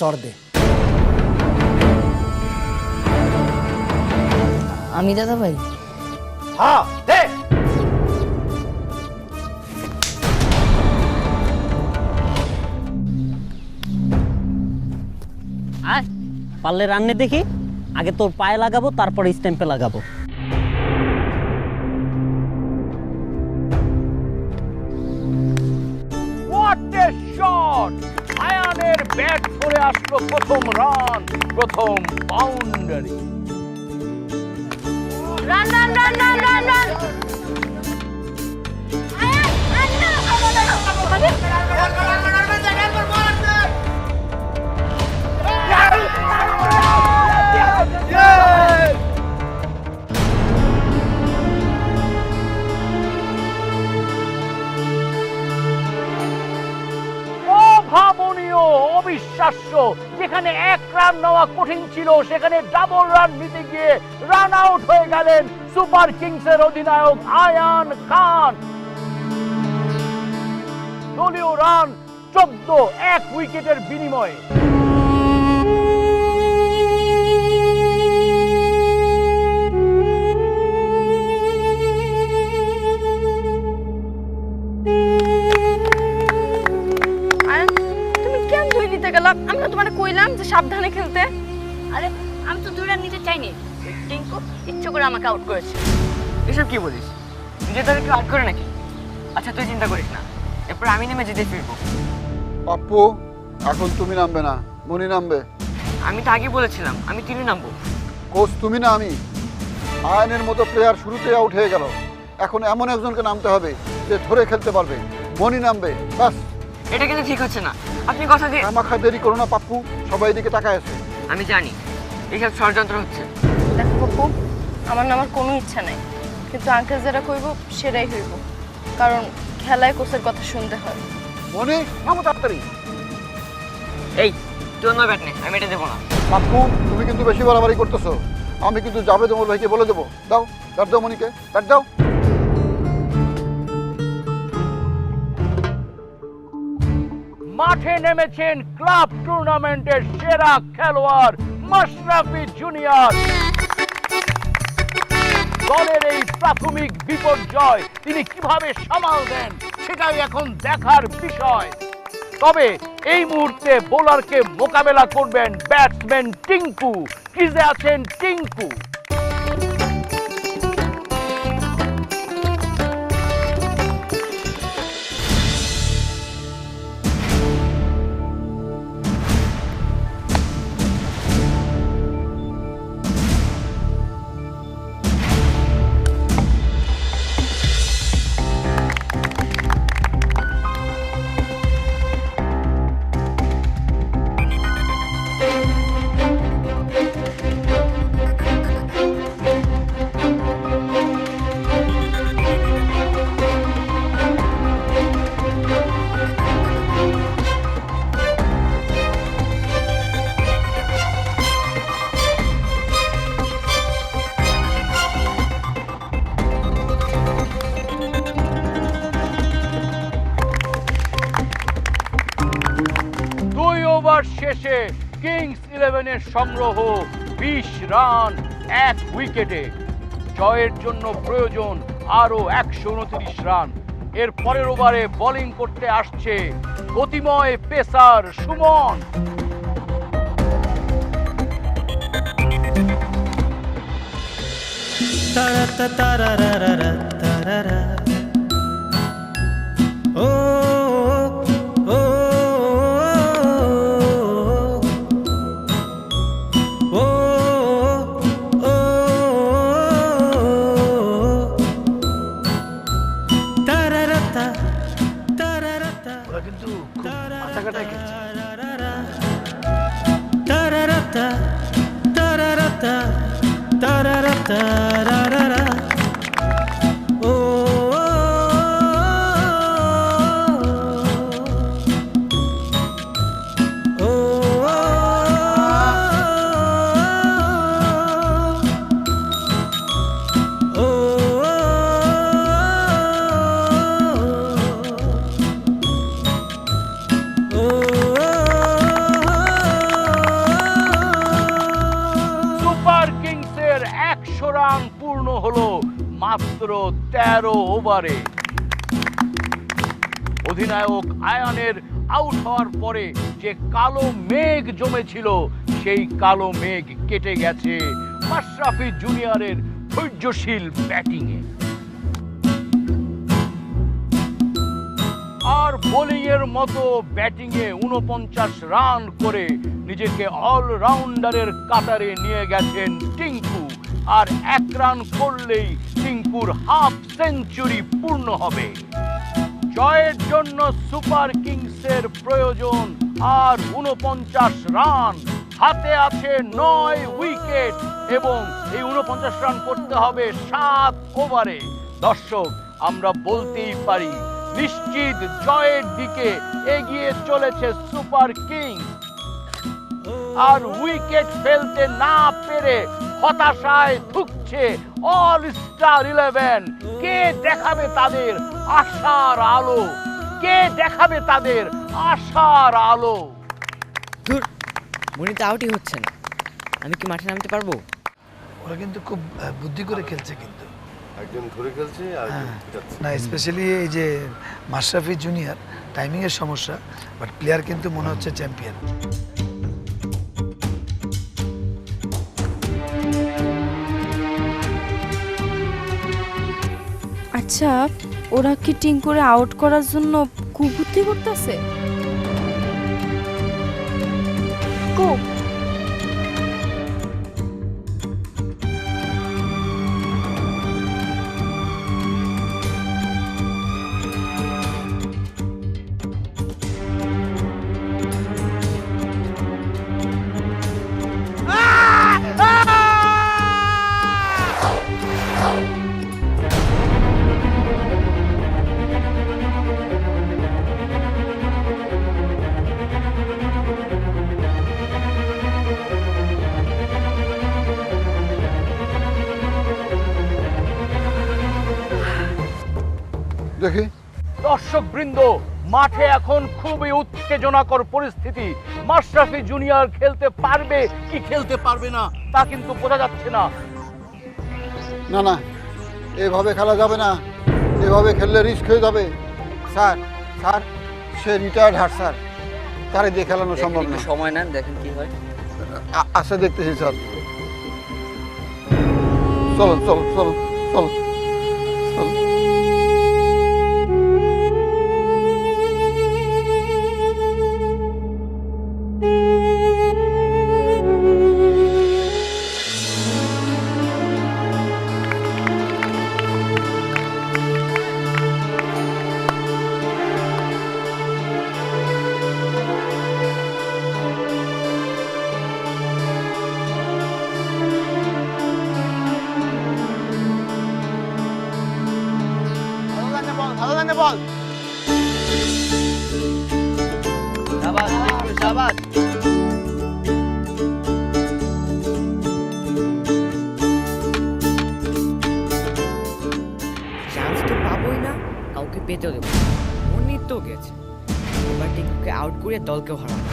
চর দে আমি দাদা ভাই হ্যাঁ দে। আয় পারলে রান্নে দেখি। আগে তোর পায়ে লাগাবো তারপরে স্ট্যাম্পে লাগাবো। এ শট আয়ানের ব্যাট করে আসলো প্রথম রান প্রথম boundary run run run run run run Ayan অবিশ্বাস্য। যেখানে এক রান নেওয়া কঠিন ছিল, সেখানে ডাবল রান নিতে গিয়ে রান আউট হয়ে গেলেন সুপার কিংসের অধিনায়ক আয়ান খান। দলীয় রান চোদ্দ, এক উইকেটের বিনিময়ে। সাবধানে খেলতে। আরে আমি তো দুই রান নিতে চাইনি। টিঙ্কু ইচ্ছে করে আমাকে আউট করেছে। এসব কি বলিস? নিজে তাদের কেউ আউট করে নাকি? আচ্ছা তুই চিন্তা করিস না। এরপর আমি নেমে জিতে ফিরবো। পাপ্পু এখন তুমি নামবে না। মনি নামবে। আমি তো আগে বলেছিলাম আমি তিনি নামবো। কোচ তুমি না আমি। আয়নের মতো প্লেয়ার শুরুতে আউট হয়ে গেল। এখন এমন একজনকে নামতে হবে যে ধরে খেলতে পারবে। মনি নামবে বাস এটা কিন্তু ঠিক হচ্ছে না। আপনি কথা দিয়ে আমাখা দেরি করো না পাপ্পু। সবাই দিকে তাকায় আছে। আমি জানি এইসব ষড়যন্ত্র হচ্ছে। দেখো পপ্পু আমার নামার কোনো ইচ্ছা নাই। কিন্তু আঙ্কেল যেটা কইব সেটাই হইব। কারণ খেলায় কোচের কথা শুনতে হয়। মনি? নামো তাড়াতাড়ি। এই তুই অন্য ব্যাট নে আমি এটা দেবো না। পাপ্পু তুমি কিন্তু বেশি বাড়াবাড়ি করতেছো। আমি কিন্তু যাবে তোমার ভাইকে বলে দেবো। দাও ব্যাট দাও মনিকে ব্যাট দাও। মাঠে নেমেছেন ক্লাব টুর্নামেন্টের সেরা খেলোয়াড় মাশরাফি জুনিয়র। দলের এই প্রাথমিক বিপর্যয় তিনি কীভাবে সামাল দেন, সেটাই এখন দেখার বিষয়। তবে এই মুহূর্তে বোলারকে মোকাবেলা করবেন ব্যাটসম্যান টিঙ্কু ক্রিজে আছেন টিঙ্কু শেষে কিংস ইলেভেনের সংগ্রহ বিশ রান, এক উইকেটে। জয়ের জন্য প্রয়োজন আরও একশো উনত্রিশ রান। এর পরের ওভারে বোলিং করতে আসছে গতিময় পেসার সুমন। ওরা মাত্র তেরো ওভারে। অধিনায়ক আয়ানের আউট হওয়ার পরে যে কালো মেঘ জমেছিল, সেই কালো মেঘ কেটে গেছে মাশরাফি জুনিয়রের ধৈর্যশীল ব্যাটিংয়ে। আর বোলিং এর মতো ব্যাটিং এ উনপঞ্চাশ রান করে নিজেকে অলরাউন্ডারের কাতারে নিয়ে গেছেন টিঙ্কু আর এক রান করলেই টিঙ্কুর হাফ সেঞ্চুরি পূর্ণ হবে। জয়ের জন্য সুপার কিংসের প্রয়োজন আর উনপঞ্চাশ রান। হাতে আছে নয় উইকেট এবং এই উনপঞ্চাশ রান করতে হবে সাত ওভারে। দর্শক, আমরা বলতেই পারি, নিশ্চিত জয়ের দিকে এগিয়ে চলেছে সুপার কিংস। আর উইকেট ফেলতে না পেরে হতাশায় ধুকছে অল স্টার ইলেভেন কে দেখাবে তাদের আশার আলো? কে দেখাবে তাদের আশার আলো? দূর মনি আউটই হচ্ছে না। আমি কি মাঠে নামতে পারব? ওরা কিন্তু খুব বুদ্ধি করে খেলছে কিন্তু। একজন ধরে খেলছে আর হ্যাঁ। না স্পেশালি এই যে মাশরাফি জুনিয়র টাইমিংয়ের সমস্যা বাট প্লেয়ার কিন্তু মনে হচ্ছে চ্যাম্পিয়ন আচ্ছা ওরা কি টিং করে আউট করার জন্য কুবুদ্ধি করতেছে? খুব দর্শক বৃন্দ মাঠে এখন খুবই উত্তেজনাকর পরিস্থিতি। মাশরাফি জুনিয়র খেলতে পারবে কি খেলতে পারবে না তা কিন্তু বোঝা যাচ্ছে না। না না এভাবে খেলা যাবে না। এভাবে খেললে রিস্ক হয়ে যাবে। স্যার স্যার সে রিটায়ার্ড হার স্যার। তারে দিয়ে খেলানো সম্ভব না। সময় নেন দেখেন কি হয়। আ- আচ্ছা দেখতেছি স্যার। চলো চলো চলো চলো চলো এবার টিঙ্কুকে আউট করে দলকেও হারাবো।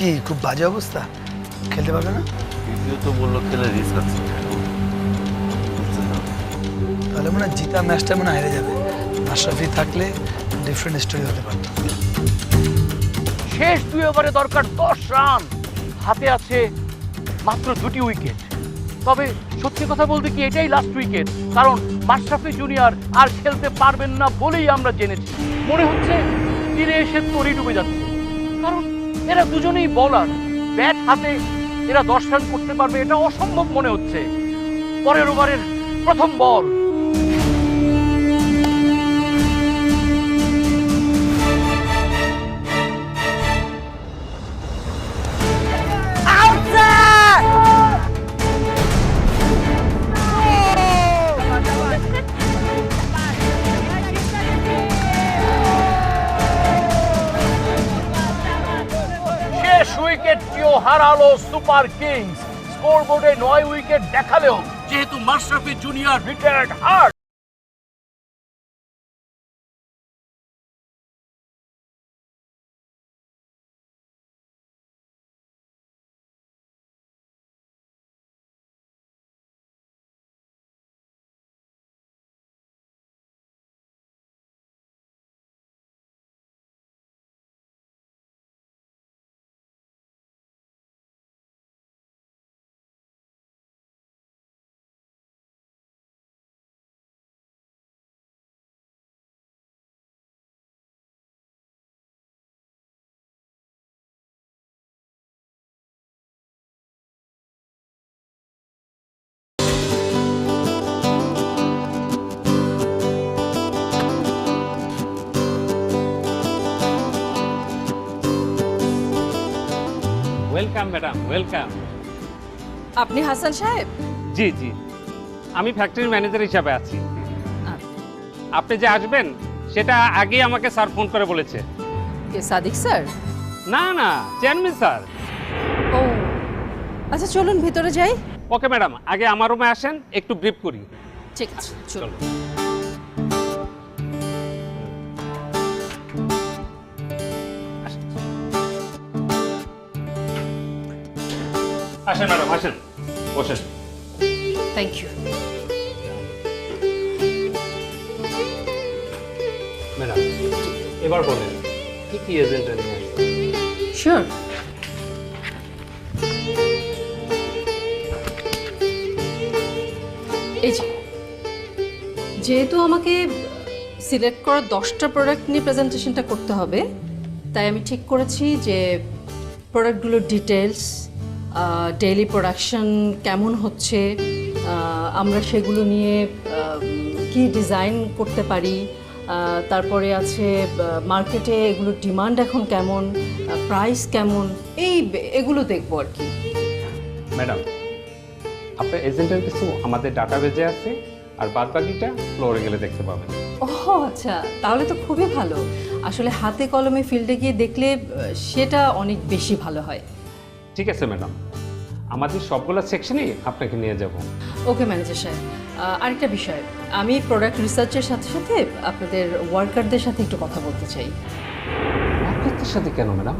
কি খুব বাজে অবস্থা? খেলতে পারবে না? কেউ তো বলল খেলে রিস্ক আছে। তাহলে মনে হয় জিতা ম্যাচটা মনে হয় হেরে যাবে। মাশরাফি থাকলে ডিফারেন্ট স্টোরি হতে পারত। শেষ দুই ওভারে দরকার দশ রান হাতে আছে মাত্র দুটি উইকেট তবে সত্যি কথা বলতে কি এটাই লাস্ট উইকেট কারণ মাশরাফি জুনিয়র আর খেলতে পারবেন না বলেই আমরা জেনেছি। মনে হচ্ছে তীরে এসে তরি ডুবে যাচ্ছে। কারণ এরা দুজনেই বলার। ব্যাট হাতে এরা দশ রান করতে পারবে, এটা অসম্ভব মনে হচ্ছে। পরের ওভারের প্রথম বল। হারালো সুপার কিংস। স্কোরবোর্ডে নয় উইকেট দেখালেও যেহেতু Mashrafe junior retired hurt. Welcome madam welcome আপনি হাসান সাহেব? জি জি। আমি ফ্যাক্টরির ম্যানেজার হিসাবে আছি। আপনি যে আসবেন সেটা আগেই আমাকে স্যার ফোন করে বলেছে। কে সাদিক স্যার? না না চেয়ারম্যান স্যার। ও আচ্ছা চলুন ভিতরে যাই। ওকে ম্যাডাম আগে আমার রুমে আসেন একটু ব্রিফ করি। ঠিক আছে চলুন। আসেন ম্যাডাম আসেন। বসেন। থ্যাংক ইউ ম্যাডাম এবার বলেন কি কি এজেন্টটা নিয়ে আসবেন? শিওর এই যে যেহেতু আমাকে সিলেক্ট করা দশটা প্রোডাক্ট নিয়ে প্রেজেন্টেশনটা করতে হবে তাই আমি ঠিক করেছি যে প্রোডাক্টগুলোর ডিটেলস ডেইলি প্রোডাকশন কেমন হচ্ছে আমরা সেগুলো নিয়ে কি ডিজাইন করতে পারি তারপরে আছে মার্কেটে এগুলোর ডিমান্ড এখন কেমন প্রাইস কেমন এই এগুলো দেখব আর কি। ম্যাডাম আপনার এজেন্টের কিছু আমাদের ডাটাবেজে আছে আর বাদ বাকিটা ফ্লোরে গেলে দেখতে পাবেন। ও আচ্ছা তাহলে তো খুবই ভালো। আসলে হাতে কলমে ফিল্ডে গিয়ে দেখলে সেটা অনেক বেশি ভালো হয়। ঠিক আছে ম্যাডাম। আমাদের সবগুলো সেকশনেই আপনাকে নিয়ে যাব। ওকে ম্যানেজার সাহেব। আরেকটা বিষয়। আমি প্রোডাক্ট রিসার্চের সাথে সাথে আপনাদের ওয়ার্কারদের সাথে একটু কথা বলতে চাই। আপনাদের সাথে কেন ম্যাডাম?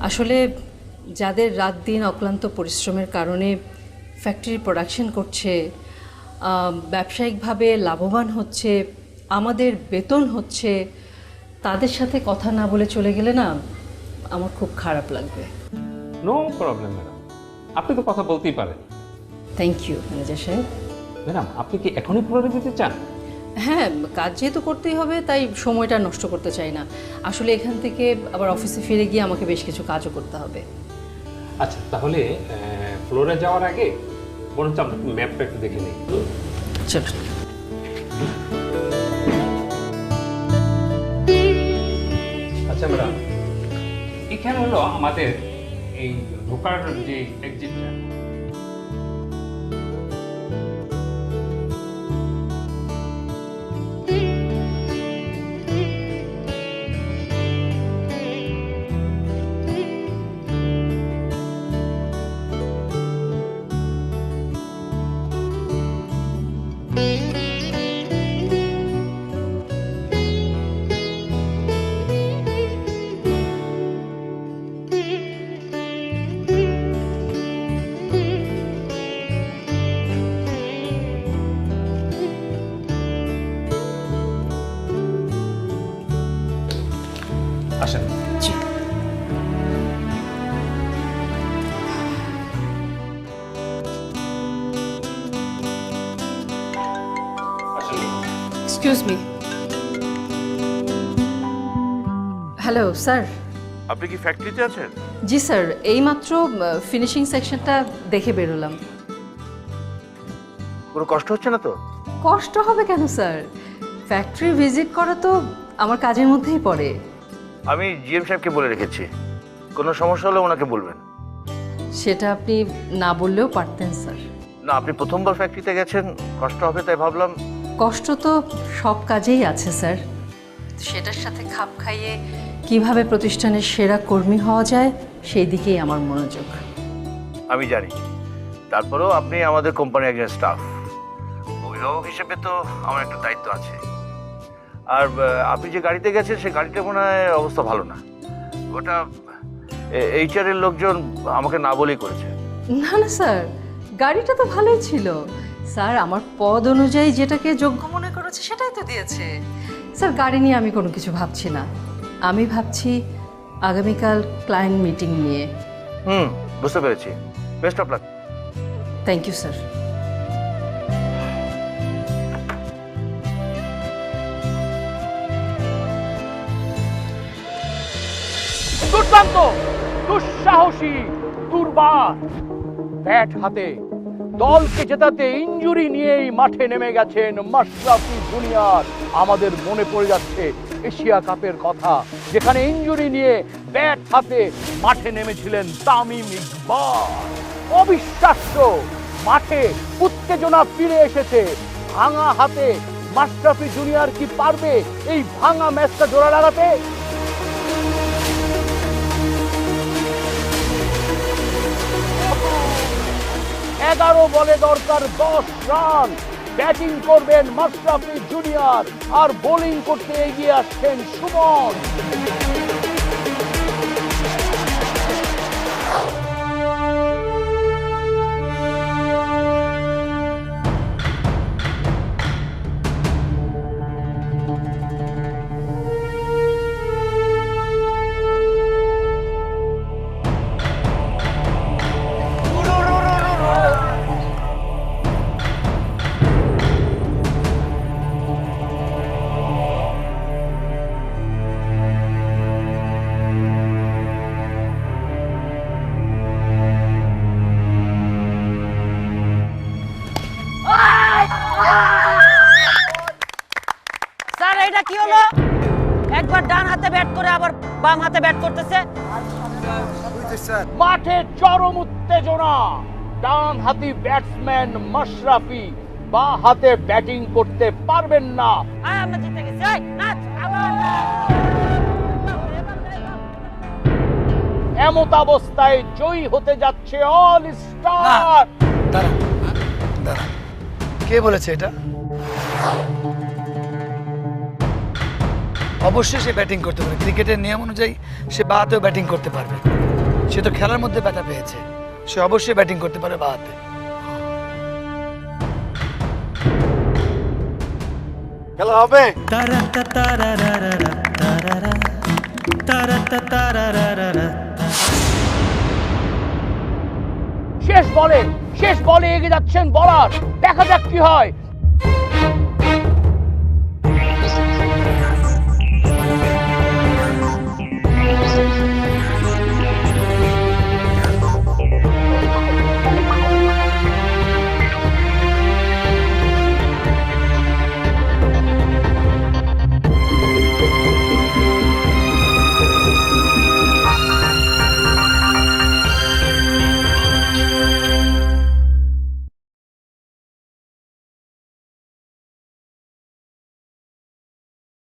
আসলে যাদের রাত দিন অক্লান্ত পরিশ্রমের কারণে ফ্যাক্টরি প্রোডাকশন করছে ব্যবসায়িকভাবে লাভবান হচ্ছে আমাদের বেতন হচ্ছে তাদের সাথে কথা না বলে চলে গেলে না আমার খুব খারাপ লাগবে। নো প্রবলেম ম্যাডাম আপনি তো কথা বলতেই পারেন। থ্যাংক ইউ ম্যানেজার সাহেব। ম্যাডাম আপনি কি এখনই ফ্লোরে দিতে চান? হ্যাঁ কাজ যেহেতু করতেই হবে তাই সময়টা নষ্ট করতে চাই না। আসলে এখান থেকে আবার অফিসে ফিরে গিয়ে আমাকে বেশ কিছু কাজও করতে হবে। আচ্ছা তাহলে ফ্লোরে যাওয়ার আগে বরঞ্চ আমরা ম্যাপটা একটু দেখে নিই। চলো। আচ্ছা ম্যাডাম এখানে হলো আমাদের এই ঢোকার যে এক্সিটটা আসেন। হ্যালো স্যার আপনি কি ফ্যাক্টরিতে আছেন? জি স্যার এইমাত্র ফিনিশিং সেকশনটা দেখে বেরোলাম। পুরো কষ্ট হচ্ছে না তো? কষ্ট হবে কেন স্যার ফ্যাক্টরি ভিজিট করা তো আমার কাজের মধ্যেই পড়ে। আমি জিএম সাহেবকে বলে রেখেছি। কোনো সমস্যা হলে ওনাকে বলবেন। সেটা আপনি না বললেও পারতেন স্যার। না আপনি প্রথমবার ফ্যাক্টরিতে গেছেন কষ্ট হবে তাই ভাবলাম। কষ্ট তো সব কাজেই আছে স্যার। সেটার সাথে খাপ খাইয়ে কীভাবে প্রতিষ্ঠানের সেরা কর্মী হওয়া যায় সেই দিকেই আমার মনোযোগ। আমি জানি। তারপরেও আপনি আমাদের কোম্পানির একজন স্টাফ অভিভাবক হিসেবে তো আমার একটা দায়িত্ব আছে। আর আপনি যে গাড়িতে গেছেন সে গাড়িটা মনে হয় অবস্থা ভালো না। ওটা এইচআর এর লোকজন আমাকে না বলেই করেছে। না না স্যার। গাড়িটা তো ভালোই ছিল। স্যার আমার পদ অনুযায়ী যেটাকে যোগ্য মনে করেছে সেটাই তো দিয়েছে। স্যার গাড়ি নিয়ে আমি কোনো কিছু ভাবছি না। আমি ভাবছি আগামীকাল ক্লায়েন্ট মিটিং নিয়ে। হুম বুঝতে পেরেছি। Best of luck. Thank you sir. দুঃসাহসী দুর্বার। ব্যাট হাতে, দলকে জেতাতে ইঞ্জুরি নিয়েই মাঠে নেমে গেছেন মাশরাফি জুনিয়র। আমাদের মনে পড়ে যাচ্ছে এশিয়া কাপের কথা, যেখানে ইঞ্জুরি নিয়ে ব্যাট হাতে মাঠে নেমেছিলেন তামিম ইকবাল। অবিশ্বাস্য, মাঠে উত্তেজনা ফিরে এসেছে। ভাঙা হাতে মাশরাফি জুনিয়র কি পারবে এই ভাঙা ম্যাচটা জোড়া লাগাতে এগারো বলে দরকার দশ রান। ব্যাটিং করবেন মাশরাফি জুনিয়র, আর বোলিং করতে এগিয়ে আসছেন সুমন। মাঠে চরম উত্তেজনা। ডান হাতি ব্যাটসম্যান মাশরাফি বা হাতে ব্যাটিং করতে পারবেন না। এমত অবস্থায় জয়ী হতে যাচ্ছে অল স্টার কে বলেছে এটা? অবশ্যই সে ব্যাটিং করতে পারে। ক্রিকেটের নিয়ম অনুযায়ী সে বাহাতেও ব্যাটিং করতে পারবে। সে তো খেলার মধ্যে ব্যথা পেয়েছে। সে অবশ্যই ব্যাটিং করতে পারে খেলা হবে? শেষ বলে শেষ বলে এগিয়ে যাচ্ছেন বলার। দেখা যাক কি হয়।